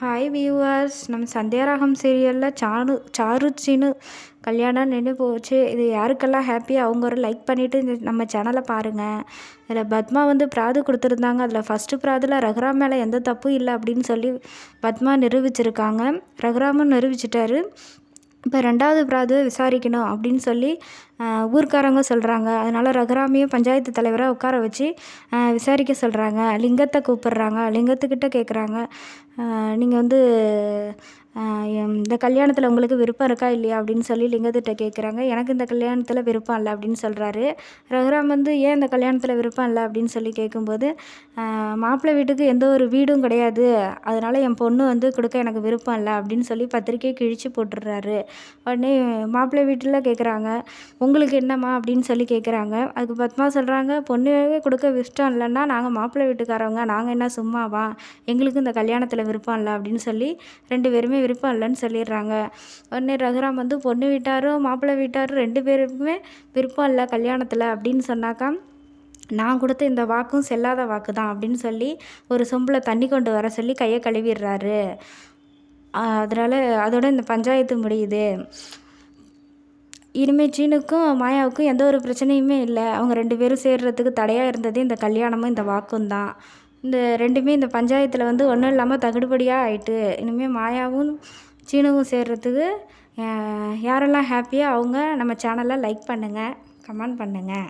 Hi viewers நம்ம சந்தியாராகம் சீரியலில் sir சாருச்சின்னு கல்யாணம் நின்று போச்சு. இது யாருக்கெல்லாம் ஹாப்பியாக அவங்க ஒரு லைக் பண்ணிவிட்டு நம்ம சேனலை பாருங்கள் இதில் பத்மா வந்து பிராது கொடுத்துருந்தாங்க. அதில் ஃபஸ்ட்டு பிராதில் ரகுராம் மேலே எந்த தப்பும் இல்லை அப்படின்னு சொல்லி பத்மா நிரூபிச்சிருக்காங்க. ரகுராமும் நிரூபிச்சிட்டாரு. இப்போ ரெண்டாவது பிராது விசாரிக்கணும் அப்படின்னு சொல்லி ஊர்க்காரங்க சொல்கிறாங்க அதனால் ரகுராமையும் பஞ்சாயத்து தலைவரை உட்கார வச்சு விசாரிக்க சொல்கிறாங்க லிங்கத்தை கூப்பிட்றாங்க. லிங்கத்துக்கிட்ட கேட்குறாங்க நீங்கள் வந்து இந்த கல்யாணத்தில் உங்களுக்கு விருப்பம் இருக்கா இல்லையா அப்படின்னு சொல்லி லிங்கத்திட்ட கேட்குறாங்க எனக்கு இந்த கல்யாணத்தில் விருப்பம் இல்லை அப்படின்னு சொல்கிறாரு ரகுராம் வந்து ஏன் இந்த கல்யாணத்தில் விருப்பம் இல்லை? அப்படின்னு சொல்லி கேட்கும்போது மாப்பிள்ளை வீட்டுக்கு எந்த ஒரு வீடும் கிடையாது. அதனால் என் பொண்ணு வந்து கொடுக்க எனக்கு விருப்பம் இல்லை. அப்படின்னு சொல்லி பத்திரிக்கையை கிழிச்சு போட்டுடுறாரு. உடனே மாப்பிள்ளை வீட்டில் கேட்குறாங்க உங்களுக்கு என்னம்மா? அப்படின்னு சொல்லி கேட்குறாங்க அதுக்கு பத்மா சொல்கிறாங்க பொண்ணுவே கொடுக்க இஷ்டம் இல்லைன்னா நாங்கள் மாப்பிள்ளை வீட்டுக்காரவங்க. நாங்கள் என்ன சும்மாவா? எங்களுக்கு இந்த கல்யாணத்தில் விருப்பம் இல்லை. அப்படின்னு சொல்லி ரெண்டு பேருமே விருப்பம் இல்லைன்னு சொல்லிடுறாங்க. உடனே ரகுராம் வந்து பொண்ணு வீட்டாரும் மாப்பிள்ளை வீட்டாரும் ரெண்டு பேருக்குமே விருப்பம் இல்லை கல்யாணத்தில் அப்படின்னு சொன்னாக்கா நான் கொடுத்த இந்த வாக்கும் செல்லாத வாக்கு தான் அப்படின்னு சொல்லி ஒரு சொம்பில் தண்ணி கொண்டு வர சொல்லி கையை கழுவிடுறாரு. அதனால் அதோட இந்த பஞ்சாயத்து முடியுது. இனிமேல் சீனுக்கும் மாயாவுக்கும் எந்த ஒரு பிரச்சனையுமே இல்லை. அவங்க ரெண்டு பேரும் சேர்றதுக்கு தடையாக இருந்தது இந்த கல்யாணமும் இந்த வாக்கும் தான் இந்த ரெண்டுமே இந்த பஞ்சாயத்தில் வந்து ஒன்றும் இல்லாமல் தகுடுபடியாக ஆயிட்டு இனிமேல் மாயாவும் சீனவும் சேர்றதுக்கு யாரெல்லாம் ஹாப்பியாக அவங்க நம்ம சேனலை லைக் பண்ணுங்கள் கமெண்ட் பண்ணுங்கள்